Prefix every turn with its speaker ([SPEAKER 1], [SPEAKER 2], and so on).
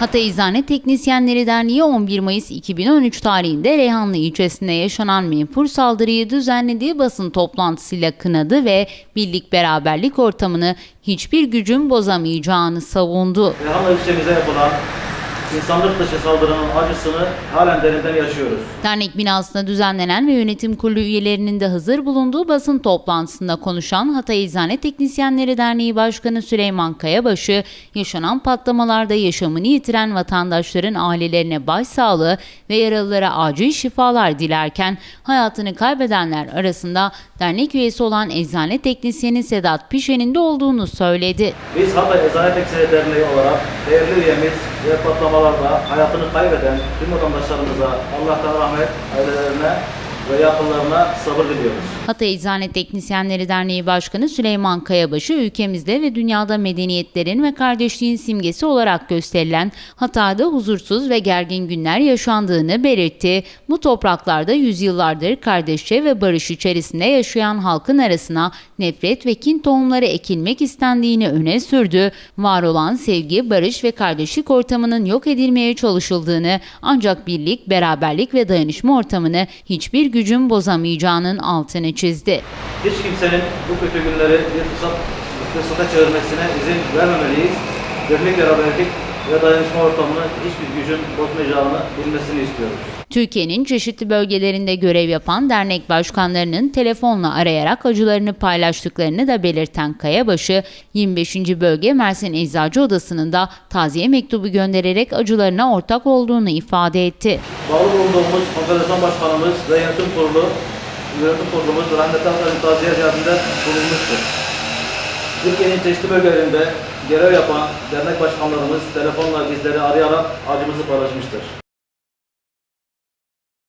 [SPEAKER 1] Hatay İzane Teknisyenleri Derneği 11 Mayıs 2013 tarihinde Reyhanlı ilçesinde yaşanan menfur saldırıyı düzenlediği basın toplantısıyla kınadı ve birlik beraberlik ortamını hiçbir gücün bozamayacağını savundu.
[SPEAKER 2] Reyhanlı ilçemize yapılan insanlık dışı saldırının acısını halen derinden yaşıyoruz.
[SPEAKER 1] Dernek binasında düzenlenen ve yönetim kurulu üyelerinin de hazır bulunduğu basın toplantısında konuşan Hatay İzane Teknisyenleri Derneği Başkanı Süleyman Kayabaşı, yaşanan patlamalarda yaşamını yitiren vatandaşların ailelerine başsağlığı ve yaralılara acil şifalar dilerken hayatını kaybedenler arasında dernek üyesi olan eczane teknisyeni Sedat Pişe'nin de olduğunu söyledi.
[SPEAKER 2] Biz Hatay Eczane Teknisyenleri Derneği olarak değerli üyemiz ve patlamalarda hayatını kaybeden tüm vatandaşlarımıza Allah'tan rahmet, ailelerine ve yakınlarına sabır diliyoruz.
[SPEAKER 1] Hatay Eczane Teknisyenleri Derneği Başkanı Süleyman Kayabaşı ülkemizde ve dünyada medeniyetlerin ve kardeşliğin simgesi olarak gösterilen Hatay'da huzursuz ve gergin günler yaşandığını belirtti. Bu topraklarda yüzyıllardır kardeşçe ve barış içerisinde yaşayan halkın arasına nefret ve kin tohumları ekilmek istendiğini öne sürdü. Var olan sevgi, barış ve kardeşlik ortamının yok edilmeye çalışıldığını ancak birlik, beraberlik ve dayanışma ortamını hiçbir gücün bozamayacağının altını çizdi.
[SPEAKER 2] Hiç kimsenin bu kötü günleri bir fırsat, fırsata çevirmesine izin vermemeliyiz. Birlik, beraberlik ve dayanışma ortamını hiçbir gücün bozmayacağını bilmesini istiyoruz.
[SPEAKER 1] Türkiye'nin çeşitli bölgelerinde görev yapan dernek başkanlarının telefonla arayarak acılarını paylaştıklarını da belirten Kayabaşı, 25. bölge Mersin Eczacı Odası'nın da taziye mektubu göndererek acılarına ortak olduğunu ifade etti.
[SPEAKER 2] Bağlı bulunduğumuz konfederasyon başkanımız ve yönetim kurulu, yönetim kurulumuz rahmetli Hatay'ın taziye ziyaretinde bulunmuştur. Türkiye'nin çeşitli bölgelerinde görev yapan dernek başkanlarımız telefonla bizleri arayarak acımızı paylaşmıştır.